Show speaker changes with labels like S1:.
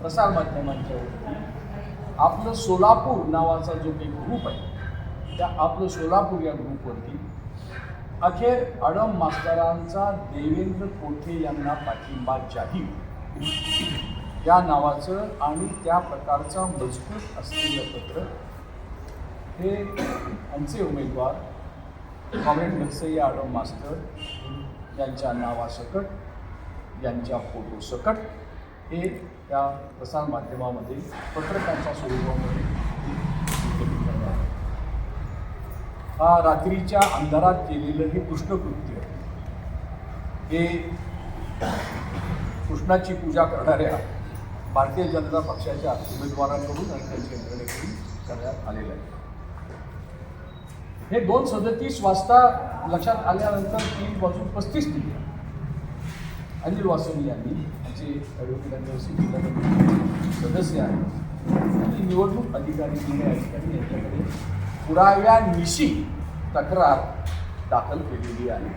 S1: प्रसारमाध्यमांच्या वरती आपलं सोलापूर नावाचा जो काही ग्रुप आहे त्या आपलं सोलापूर या ग्रुपवरती अखेर अडम मास्तरांचा देवेंद्र कोठे यांना पाठिंबा जाहीर. या नावाचं आणि त्या प्रकारचा मजबूत असलेलं पत्र हे आमचे उमेदवार कॉम्रेड नरसय्या आडम मास्तर यांच्या नावासकट यांच्या फोटोसकट हे त्या प्रसारमाध्यमामध्ये पत्रकांच्या स्वरूपामध्ये हा रात्रीच्या अंधारात केलेलं हे कृष्णकृत्य हे कृष्णाची पूजा करणाऱ्या भारतीय जनता पक्षाच्या उमेदवारांकडून आणि त्यांच्या यंत्रणेकडून करण्यात आलेलं आहे. हे दोन सदतीस वाजता लक्षात आल्यानंतर तीन बाजू पस्तीस दिली अनिल वासनी यांनी आमचे ॲडव्होकेट सदस्य आहेत आणि निवडणूक अधिकारी दिले अधिकारी यांच्याकडे पुराव्यानिशी तक्रार दाखल केलेली आहे.